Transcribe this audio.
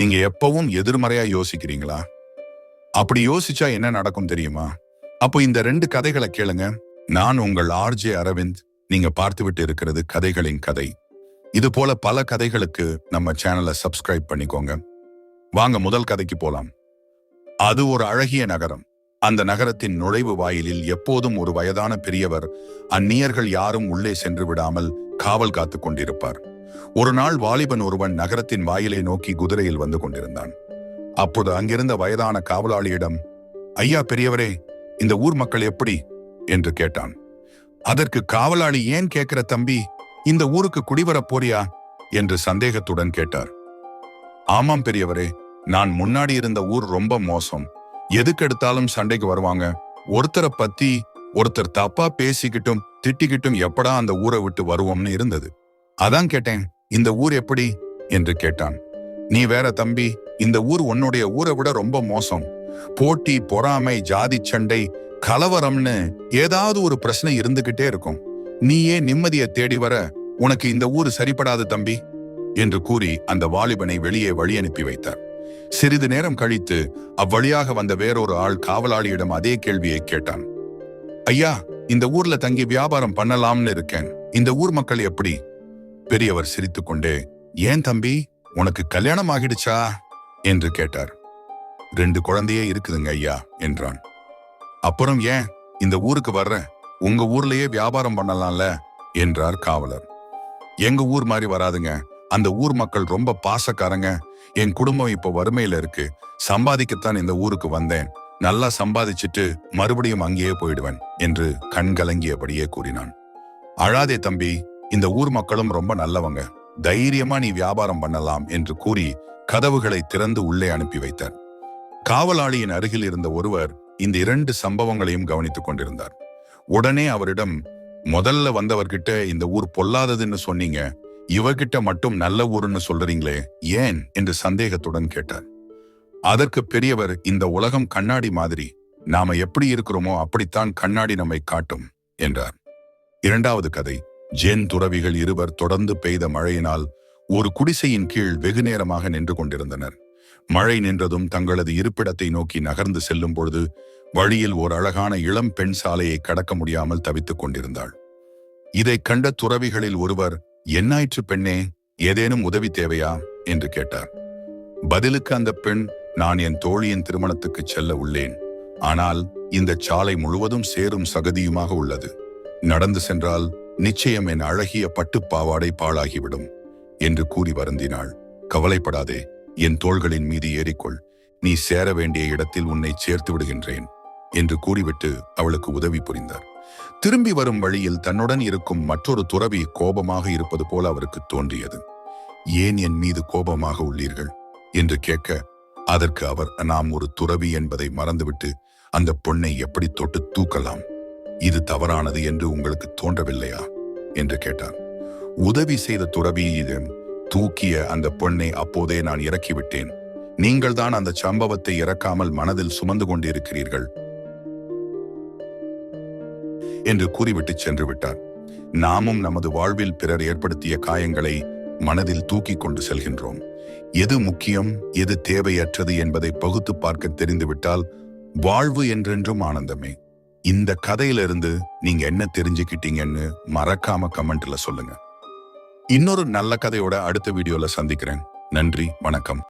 நீங்க எப்பவும் எதிர்மறையா யோசிக்கிறீங்களா? அப்படி யோசிச்சா என்ன நடக்கும் தெரியுமா? அப்போ இந்த ரெண்டு கதைகளை கேளுங்க. நான் உங்கள் ஆர்ஜே அரவிந்த். நீங்க பார்த்துவிட்டு இருக்கிறது கதைகளின் கதை. இது போல பல கதைகளுக்கு நம்ம சேனலை சப்ஸ்கிரைப் பண்ணிக்கோங்க. வாங்க முதல் கதைக்கு போலாம். அது ஒரு அழகிய நகரம். அந்த நகரத்தின் நுழைவு வாயிலில் எப்போதும் ஒரு வயதான பெரியவர் அந்நியர்கள் யாரும் உள்ளே சென்று விடாமல் காவல் காத்துக் கொண்டிருப்பார். ஒரு நாள் வாலிபன் ஒருவன் நகரத்தின் வாயிலை நோக்கி குதிரையில் வந்து கொண்டிருந்தான். அப்போது அங்கிருந்த வயதான காவலாளியிடம் ஐயா பெரியவரே இந்த ஊர் மக்கள் எப்படி? என்று கேட்டான். அதற்கு காவலாளி ஏன் கேட்கிற தம்பி இந்த ஊருக்கு குடிவரப் போறியா? என்று சந்தேகத்துடன் கேட்டார். ஆமாம் பெரியவரே நான் முன்னாடி இருந்த ஊர் ரொம்ப மோசம். எதுக்கெடுத்தாலும் சண்டைக்கு வருவாங்க. ஒருத்தரை பத்தி ஒருத்தர் தப்பா பேசிக்கிட்டும் திட்டிக்கிட்டும் எப்படா அந்த ஊரை விட்டு வருவோம்னு இருந்தது. அதான் கேட்டேன். இந்த ஊர் எப்படி? என்று கேட்டான். நீ வேற தம்பி இந்த ஊர் உன்னுடைய ஊரை விட ரொம்ப மோசம். போட்டி பொறாமை ஜாதி சண்டை கலவரம்னு ஏதாவது ஒரு பிரச்சனை இருந்துகிட்டே இருக்கும். நீயே நிம்மதியை தேடி வர உனக்கு இந்த ஊர் சரிப்படாது தம்பி என்று கூறி அந்த வாலிபனை வெளியே வழி அனுப்பி வைத்தார். சிறிது நேரம் கழித்து அவ்வழியாக வந்த வேறொரு ஆள் காவலாளியிடம் அதே கேள்வியை கேட்டான். ஐயா இந்த ஊர்ல தங்கி வியாபாரம் பண்ணலாம்னு இருக்கேன். இந்த ஊர் மக்கள் எப்படி? பெரியவர் சிரித்துக்கொண்டே ஏன் தம்பி? உனக்கு கல்யாணம் ஆகிடுச்சா? என்று கேட்டார். ரெண்டு குழந்தையே இருக்குதுங்க ஐயா என்றான். அப்புறம் ஏன்? இந்த ஊருக்கு வர்ற உங்க ஊர்லயே வியாபாரம் பண்ணலாம்ல? என்றார் காவலர். எங்க ஊர் மாதிரி வராதுங்க. அந்த ஊர் மக்கள் ரொம்ப பாசக்காரங்க. என் குடும்பம் இப்ப வறுமையில இருக்கு. சம்பாதிக்கத்தான் இந்த ஊருக்கு வந்தேன். நல்லா சம்பாதிச்சிட்டு மறுபடியும் அங்கேயே போயிடுவேன் என்று கண் கலங்கியபடியே கூறினான். அழாதே தம்பி இந்த ஊர் மக்களும் ரொம்ப நல்லவங்க. தைரியமா நீ வியாபாரம் பண்ணலாம் என்று கூறி கதவுகளை திறந்து உள்ளே அனுப்பி வைத்தார். காவலாளியின் அருகில் இருந்த ஒருவர் இந்த இரண்டு சம்பவங்களையும் கவனித்துக் கொண்டிருந்தார். உடனே அவரிடம் முதல்ல வந்தவர்கிட்ட இந்த ஊர் பொல்லாததுன்னு சொன்னீங்க. இவகிட்ட மட்டும் நல்ல ஊருன்னு சொல்றீங்களே ஏன்? என்று சந்தேகத்துடன் கேட்டார். அதற்கு பெரியவர் இந்த உலகம் கண்ணாடி மாதிரி. நாம எப்படி இருக்கிறோமோ அப்படித்தான் கண்ணாடி நம்மை காட்டும் என்றார். இரண்டாவது கதை ஜென் துறவிகள் இருவர் தொடர்ந்து பெய்த மழையினால் ஒரு குடிசையின் கீழ் வெகு நேரமாக நின்று கொண்டிருந்தனர். மழை நின்றதும் தங்களது இருப்பிடத்தை நோக்கி நகர்ந்து செல்லும் பொழுது வழியில் ஓர் அழகான இளம் பெண் சாலையை கடக்க முடியாமல் தவித்துக் கொண்டிருந்தாள். இதைக் கண்ட துறவிகளில் ஒருவர் என்னாயிற்று பெண்ணே ஏதேனும் உதவி தேவையா? என்று கேட்டார். பதிலுக்கு அந்த பெண் நான் என் தோழியின் திருமணத்துக்கு செல்ல உள்ளேன். ஆனால் இந்த சாலை முழுவதும் சேரும் சகதியுமாக உள்ளது. நடந்து சென்றால் நிச்சயம் என் அழகிய பட்டுப் பாவாடை பாழாகிவிடும் என்று கூறி வருந்தினாள். கவலைப்படாதே என் தோள்களின் மீது ஏறிக்கொள். நீ சேர வேண்டிய இடத்தில் உன்னை சேர்த்து விடுகின்றேன் என்று கூறிவிட்டு அவளுக்கு உதவி புரிந்தார். திரும்பி வரும் வழியில் தன்னுடன் இருக்கும் மற்றொரு துறவி கோபமாக இருப்பது போல அவருக்கு தோன்றியது. ஏன் என் மீது கோபமாக உள்ளீர்கள்? என்று கேட்க அதற்கு அவர் நாம் ஒரு துறவி என்பதை மறந்துவிட்டு அந்த பொண்ணை எப்படி தொட்டு தூக்கலாம்? இது தவறானது என்று உங்களுக்கு தோன்றவில்லையா? என்று கேட்டார் உதவி செய்த துறவியிடம் தூக்கிய அந்த பொண்ணை அப்போதே நான் இறக்கிவிட்டேன். நீங்கள்தான் அந்த சம்பவத்தை இறக்காமல் மனதில் சுமந்து கொண்டிருக்கிறீர்கள். என்று கூறிவிட்டு சென்று விட்டார் நாமும் நமது வாழ்வில் பிறர் ஏற்படுத்திய காயங்களை மனதில் தூக்கி கொண்டு செல்கின்றோம். எது முக்கியம் எது தேவையற்றது என்பதை பகுத்து பார்க்க தெரிந்துவிட்டால் வாழ்வு என்றென்றும் ஆனந்தமே. இந்த கதையிலிருந்து நீங்க என்ன தெரிஞ்சுக்கிட்டீங்கன்னு மறக்காம கமெண்ட்ல சொல்லுங்க. இன்னொரு நல்ல கதையோட அடுத்த வீடியோல சந்திக்கிறேன். நன்றி வணக்கம்.